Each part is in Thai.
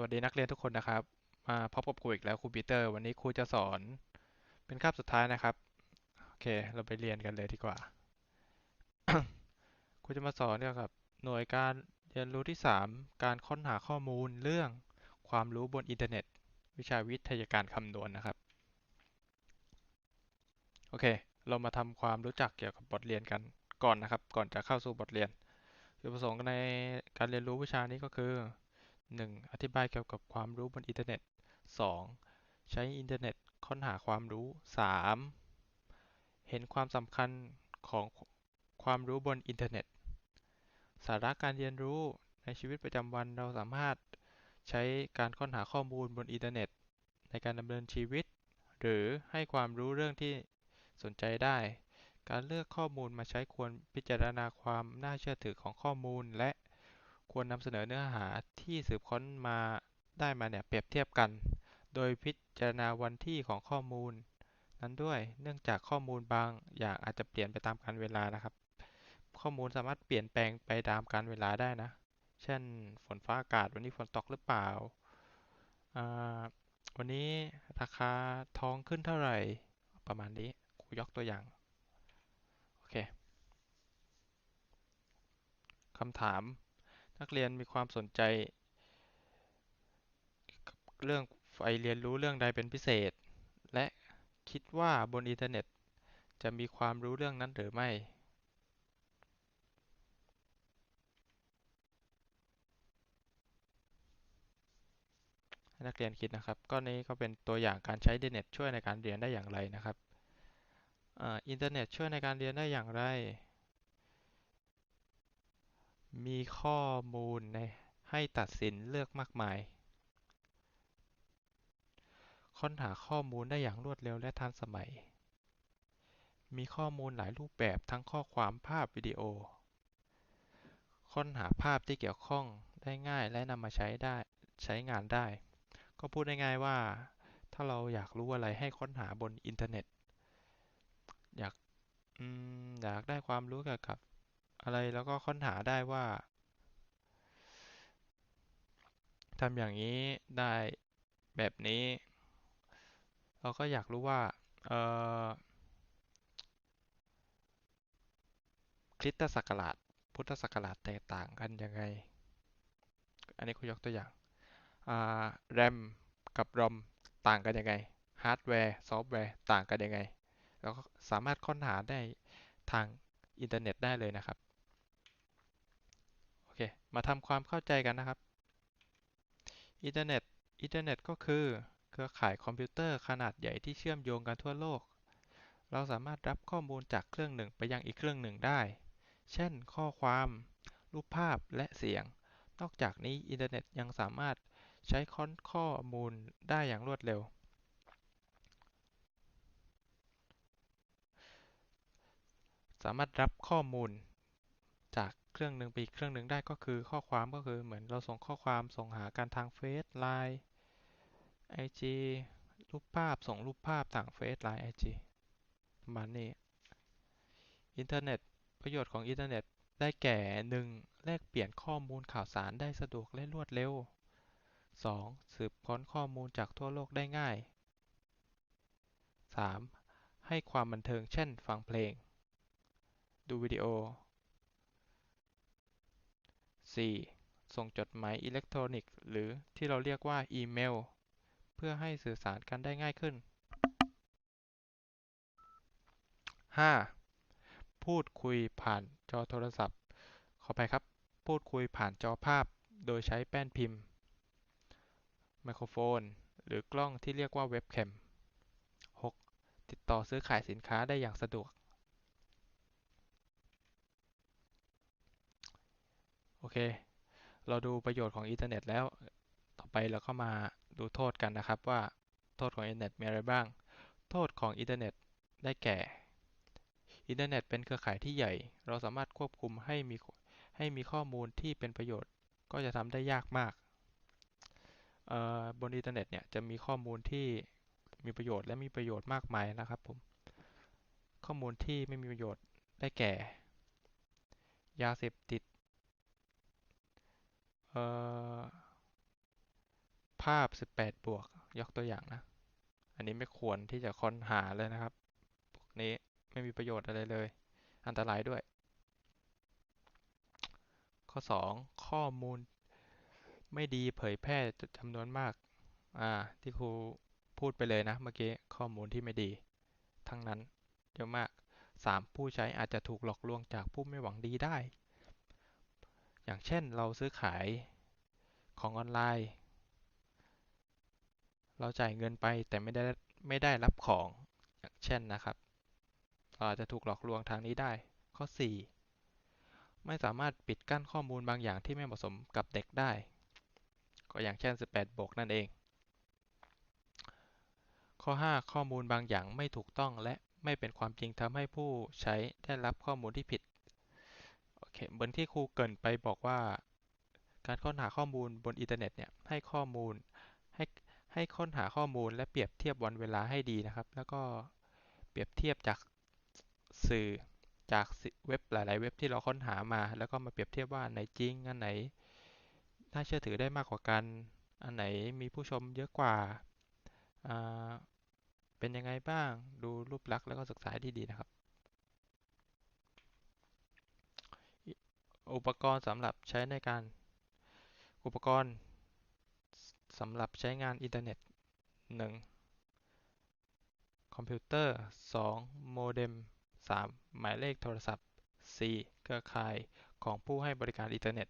วัสดีนักเรียนทุกคนนะครับ มาพบกับครูอีกแล้วครูปีเตอร์ วันนี้ครูจะสอน เป็นคาบสุดท้ายนะครับ โอเค เราไปเรียนกันเลยดีกว่า ครูจะมาสอนเกี่ยวกับหน่วยการเรียนรู้ที่ 3 การค้นหาข้อมูลเรื่องความรู้บนอินเทอร์เน็ต วิชาวิทยาการคำนวณนนะครับ โอเค เรามาทำความรู้จักเกี่ยวกับบทเรียนกันก่อนนะครับ ก่อนจะเข้าสู่บทเรียนจุดประสงค์ในการเรียนรู้วิชานี้ก็คือ 1. อธิบายเกี่ยวกับความรู้บนอินเทอร์เน็ต 2. ใช้อินเทอร์เน็ตค้นหาความรู้ 3. เห็นความสำคัญของความรู้บนอินเทอร์เน็ต สาระการเรียนรู้ในชีวิตประจำวันเราสามารถใช้การค้นหาข้อมูลบนอินเทอร์เน็ต ในการดำเนินชีวิต หรือให้ความรู้เรื่องที่สนใจได้ การเลือกข้อมูลมาใช้ควรพิจารณาความน่าเชื่อถือของข้อมูล และ ควรนำเสนอเนื้อหาที่สืบค้นมาได้มาเนี่ยเปรียบเทียบกัน โดยพิจารณาวันที่ของข้อมูล นั้นด้วยเนื่องจากข้อมูลบางอย่างอาจจะเปลี่ยนไปตามกาลเวลานะครับ ข้อมูลสามารถเปลี่ยนแปลงไปตามกาลเวลาได้นะ เช่น ฝนฟ้าอากาศวันนี้ฝนตกหรือเปล่า วันนี้ราคาทองขึ้นเท่าไหร่ประมาณนี้ครูยกตัวอย่างโอเคคำถาม นักเรียนมีความสนใจ เรื่องไปเรียนรู้เรื่องใดเป็นพิเศษ และคิดว่าบนอินเทอร์เน็ต จะมีความรู้เรื่องนั้นหรือไม่นักเรียนคิดนะครับก็นี้ก็เป็นตัวอย่างการใช้อินเทอร์เน็ตช่วยในการเรียนได้อย่างไรนะครับอินเทอร์เน็ตช่วยในการเรียนได้อย่างไร มีข้อมูลให้ตัดสินเลือกมากมาย ค้นหาข้อมูลได้อย่างรวดเร็วและทันสมัย มีข้อมูลหลายรูปแบบทั้งข้อความภาพวิดีโอ ค้นหาภาพที่เกี่ยวข้องได้ง่ายและนำมาใช้ได้ใช้งานได้ ก็พูดง่ายๆว่า ถ้าเราอยากรู้อะไรให้ค้นหาบนอินเทอร์เน็ต อยากอยากได้ความรู้เกี่ยวกับ อะไรแล้วก็ค้นหาได้ว่าทำอย่างนี้ได้แบบนี้ เราก็อยากรู้ว่าคริสตศักราชพุทธศักราชแตกต่างกันยังไง อันนี้คุณยกตัวอย่างแรมกับรอมต่างกันยังไงฮาร์ดแวร์ซอฟต์แวร์ต่างกันยังไงเราก็สามารถค้นหาได้ทางอินเทอร์เน็ตได้เลยนะครับ เค มาทำความเข้าใจกันนะครับ อินเทอร์เน็ต อินเทอร์เน็ตก็คือเครือข่ายคอมพิวเตอร์ขนาดใหญ่ที่เชื่อมโยงกันทั่วโลก เราสามารถรับข้อมูลจากเครื่องหนึ่งไปยังอีกเครื่องหนึ่งได้ เช่น ข้อความ รูปภาพ และเสียง นอกจากนี้อินเทอร์เน็ตยังสามารถใช้ค้นข้อมูลได้อย่างรวดเร็ว สามารถรับข้อมูล เครื่องหนึ่งไปอีกเครื่องหนึ่งได้ก็คือข้อความก็คือเหมือนเราส่งข้อความส่งหากันทางเฟซไลน์ไอจีรูปภาพส่งรูปภาพต่างเฟซไลน์ไอจีประมาณนี้อินเทอร์เน็ตประโยชน์ของอินเทอร์เน็ตได้แก่ 1. แลกเปลี่ยนข้อมูลข่าวสารได้สะดวกและรวดเร็ว 2. สืบค้นข้อมูลจากทั่วโลกได้ง่าย 3. ให้ความบันเทิงเช่นฟังเพลง ดูวิดีโอ 4. ส่งจดหมายอิเล็กทรอนิกส์ หรือที่เราเรียกว่าอีเมล เพื่อให้สื่อสารกันได้ง่ายขึ้น 5. พูดคุยผ่านจอโทรศัพท์ ขอไปครับ พูดคุยผ่านจอภาพ โดยใช้แป้นพิมพ์ ไมโครโฟน หรือกล้องที่เรียกว่าเว็บแคม 6. ติดต่อซื้อขายสินค้าได้อย่างสะดวก อเค เราดูประโยชน์ของอินเทอร์เน็ตแล้ว ต่อไปเราก็มาดูโทษกันนะครับว่าโทษของอินเทอร์เน็ตมีอะไรบ้าง โทษของอินเทอร์เน็ตได้แก่ อินเทอร์เน็ตเป็นเครือข่ายที่ใหญ่ เราสามารถควบคุมให้มีให้มีข้อมูลที่เป็นประโยชน์ ก็จะทำได้ยากมาก บนอินเทอร์เน็ตเนี่ยจะมีข้อมูลที่มีประโยชน์และมีประโยชน์มากมายนะครับผม ข้อมูลที่ไม่มีประโยชน์ได้แก่ ยาเสพติด ภาพ 18 บวก ยกตัวอย่างนะ อันนี้ไม่ควรที่จะค้นหาเลยนะครับ พวกนี้ไม่มีประโยชน์อะไรเลย อันตรายด้วย ข้อ 2 ข้อมูลไม่ดีเผยแพร่จำนวนมาก อ่า ที่ครูพูดไปเลยนะเมื่อกี้ ข้อมูลที่ไม่ดี ทั้งนั้นเยอะมาก 3. ผู้ใช้อาจจะถูกหลอกลวงจากผู้ไม่หวังดีได้ อย่างเช่นเราซื้อขายของออนไลน์ เราจ่ายเงินไปแต่ไม่ได้ไม่ได้รับของอย่างเช่นนะครับเราอาจจะถูกหลอกลวงทางนี้ได้ ข้อ 4 ไม่สามารถปิดกั้นข้อมูลบางอย่างที่ไม่เหมาะสมกับเด็กได้ ก็อย่างเช่น 18บวกนั่นเอง ข้อ 5 ข้อมูลบางอย่างไม่ถูกต้องและไม่เป็นความจริงทำให้ผู้ใช้ได้รับข้อมูลที่ผิด เหมือนที่ครูเกินไปบอกว่า การค้นหาข้อมูลบนอินเทอร์เน็ตเนี่ยให้ข้อมูลให้ให้ค้นหาข้อมูลและเปรียบเทียบวันเวลาให้ดีนะครับ แล้วก็เปรียบเทียบจากสื่อจากเว็บหลาย ๆ เว็บที่เราค้นหามา แล้วก็มาเปรียบเทียบว่าอันไหนจริงอันไหนน่าเชื่อถือได้มากกว่ากัน อันไหนมีผู้ชมเยอะกว่าาเป็นยังไงบ้าง ดูรูปลักษณ์แล้วก็ศึกษาดี ๆ นะครับ อุปกรณ์สำหรับใช้ในการ อุปกรณ์สำหรับใช้งานอินเทอร์เน็ต 1. คอมพิวเตอร์ 2. โมเด็ม 3. หมายเลขโทรศัพท์ 4. เครือข่ายของผู้ให้บริการอินเทอร์เน็ต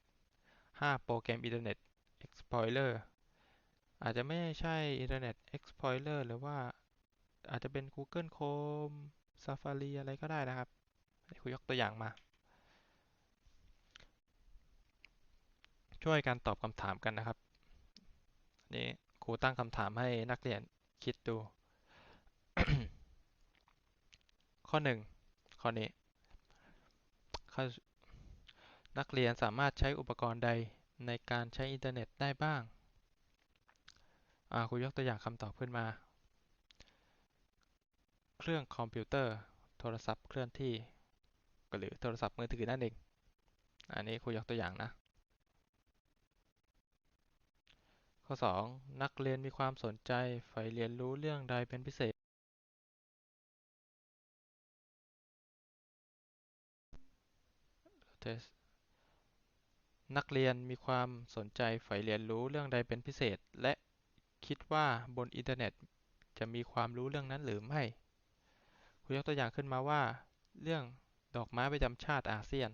5. โปรแกรมอินเทอร์เน็ต Explorer อาจจะไม่ใช่ Internet Explorer หรือว่าอาจจะเป็น Google Chrome Safari อะไรก็ได้นะครับครูยกตัวอย่างมา ช่วยกันตอบคำถามกันนะครับนี่ครูตั้งคำถามให้นักเรียนคิดดู ข้อ 1 ข้อนี้นักเรียนสามารถใช้อุปกรณ์ใดในการใช้อินเทอร์เน็ตได้บ้างครูยกตัวอย่างคำตอบขึ้นมา เครื่องคอมพิวเตอร์ โทรศัพท์เคลื่อนที่ หรือโทรศัพท์มือถือนั่นเอง อันนี้ครูยกตัวอย่างนะ ข้อ 2 นักเรียนมีความสนใจใฝ่เรียนรู้เรื่องใดเป็นพิเศษนักเรียนมีความสนใจใฝ่เรียนรู้เรื่องใดเป็นพิเศษ และคิดว่าบนอินเทอร์เน็ตจะมีความรู้เรื่องนั้นหรือไม่ครูยกตัวอย่างขึ้นมาว่า เรื่องดอกไม้ประจำชาติอาเซียน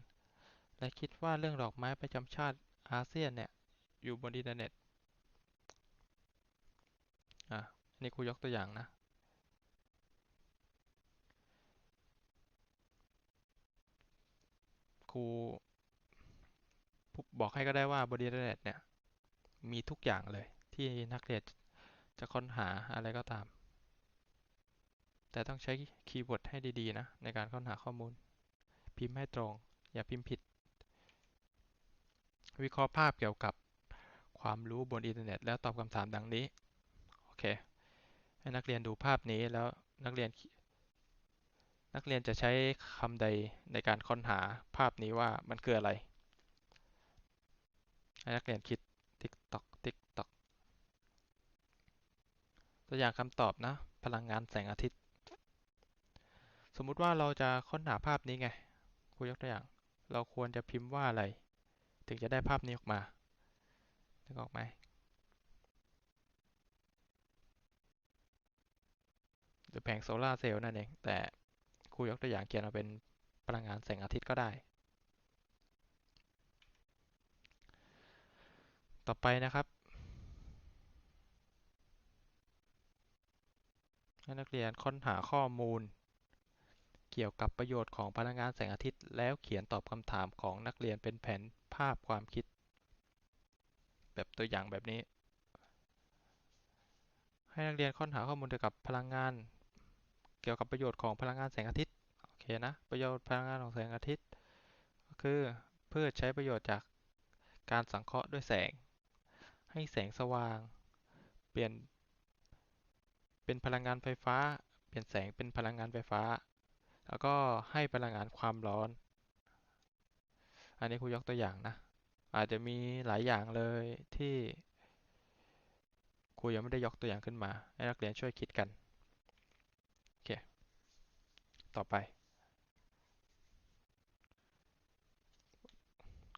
และคิดว่าเรื่องดอกไม้ประจำชาติอาเซียนเนี่ยอยู่บนอินเทอร์เน็ต อะนี่ครูยกตัวอย่างนะครูบอกให้ก็ได้ว่าบนอินเทอร์เน็ตเนี่ย มีทุกอย่างเลย ที่นักเรียนจะค้นหาอะไรก็ตาม แต่ต้องใช้คีย์เวิร์ดให้ดีๆนะ ในการค้นหาข้อมูล พิมพ์ให้ตรง อย่าพิมพ์ผิด วิเคราะห์ภาพเกี่ยวกับความรู้บนอินเทอร์เน็ต แล้วตอบคำถามดังนี้ อเค ให้นักเรียนดูภาพนี้แล้วนักเรียน นักเรียนจะใช้คำใดในการค้นหาภาพนี้ว่ามันคืออะไร ให้นักเรียนคิดติ๊กตอกติ๊กตอกตัวอย่างคำตอบนะ พลังงานแสงอาทิตย์ สมมุติว่าเราจะค้นหาภาพนี้ไงครูยกตัวอย่าง เราควรจะพิมพ์ว่าอะไร ถึงจะได้ภาพนี้ออกมานึกออกไหม หรือแผงโซลาร์เซลล์นั่นเอง แต่ครูยกตัวอย่างเขียนมาเป็นพลังงานแสงอาทิตย์ก็ได้ ต่อไปนะครับให้นักเรียนค้นหาข้อมูล เกี่ยวกับประโยชน์ของพลังงานแสงอาทิตย์ แล้วเขียนตอบคำถามของนักเรียนเป็นแผนภาพความคิด แบบตัวอย่างแบบนี้ ให้นักเรียนค้นหาข้อมูลเกี่ยวกับพลังงาน เกี่ยวกับประโยชน์ของพลังงานแสงอาทิตย์โอเคนะประโยชน์พลังงานของแสงอาทิตย์ก็คือเพื่อใช้ประโยชน์จากการสังเคราะห์ด้วยแสง ให้แสงสว่าง เปลี่ยน เป็นพลังงานไฟฟ้า เปลี่ยนแสงเป็นพลังงานไฟฟ้า แล้วก็ให้พลังงานความร้อน อันนี้ครูยกตัวอย่างนะ อาจจะมีหลายอย่างเลยที่ครูยังไม่ได้ยกตัวอย่างขึ้นมา ให้นักเรียนช่วยคิดกัน ต่อไป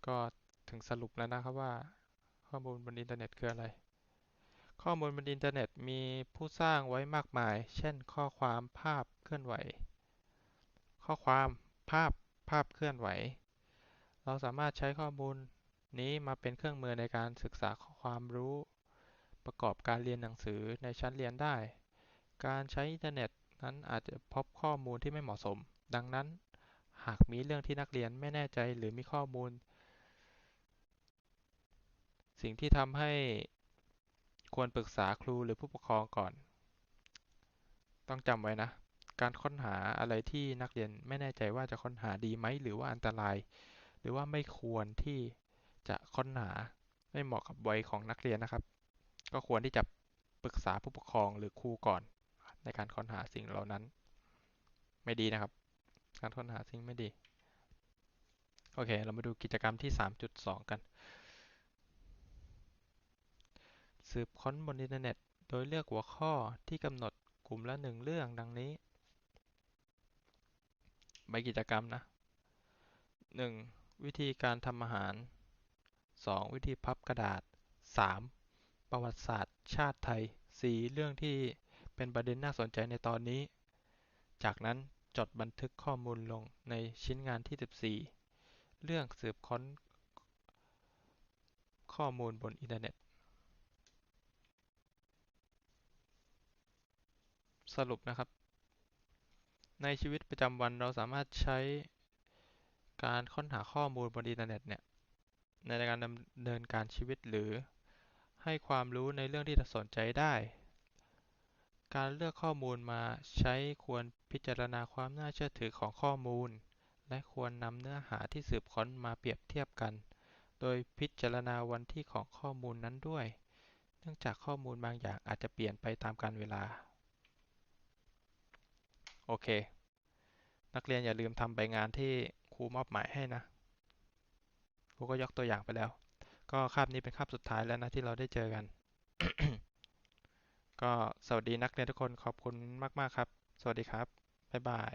ก็ถึงสรุปแล้วนะครับว่า ข้อมูลบนอินเทอร์เน็ตคืออะไร ข้อมูลบนอินเทอร์เน็ตมีผู้สร้างไว้มากมาย เช่น ข้อความภาพเคลื่อนไหว ข้อความภาพภาพเคลื่อนไหว เราสามารถใช้ข้อมูลนี้มาเป็นเครื่องมือในการศึกษาความรู้ ประกอบการเรียนหนังสือในชั้นเรียนได้ การใช้อินเทอร์เน็ต นั้นอาจจะพบข้อมูลที่ไม่เหมาะสม ดังนั้น หากมีเรื่องที่นักเรียนไม่แน่ใจหรือมีข้อมูล สิ่งที่ทำให้ควรปรึกษาครูหรือผู้ปกครองก่อน ต้องจำไว้นะ การค้นหาอะไรที่นักเรียนไม่แน่ใจว่าจะค้นหาดีไหมหรือว่าอันตราย หรือว่าไม่ควรที่จะค้นหาไม่เหมาะกับวัยของนักเรียนนะครับ ก็ควรที่จะปรึกษาผู้ปกครองหรือครูก่อน ในการค้นหาสิ่งเหล่านั้น ไม่ดีนะครับ การค้นหาสิ่งไม่ดี โอเค เรามาดูกิจกรรมที่ 3.2 กัน สืบค้นบนอินเทอร์เน็ต โดยเลือกหัวข้อที่กำหนดกลุ่มละหนึ่งเรื่องดังนี้ ใบกิจกรรมนะ 1. วิธีการทำอาหาร 2. วิธีพับกระดาษ 3. ประวัติศาสตร์ชาติไทย 4. เรื่องที่ เป็นประเด็นน่าสนใจในตอนนี้ จากนั้นจดบันทึกข้อมูลลงในชิ้นงานที่ 14 เรื่องสืบค้นข้อมูลบนอินเทอร์เน็ต สรุปนะครับ ในชีวิตประจำวันเราสามารถใช้การค้นหาข้อมูลบนอินเทอร์เน็ตเนี่ยในการดำเนินการชีวิตหรือให้ความรู้ในเรื่องที่สนใจได้ การเลือกข้อมูลมาใช้ควรพิจารณาความน่าเชื่อถือของข้อมูล และควรนำเนื้อหาที่สืบค้นมาเปรียบเทียบกัน โดยพิจารณาวันที่ของข้อมูลนั้นด้วย เนื่องจากข้อมูลบางอย่างอาจจะเปลี่ยนไปตามกาลเวลา โอเค นักเรียนอย่าลืมทำใบงานที่ครูมอบหมายให้นะครูก็ยกตัวอย่างไปแล้ว ก็คาบนี้เป็นคาบสุดท้ายแล้วนะที่เราได้เจอกัน ก็สวัสดีนักเรียนทุกคนขอบคุณมาก ๆ ครับ สวัสดีครับ บ๊ายบาย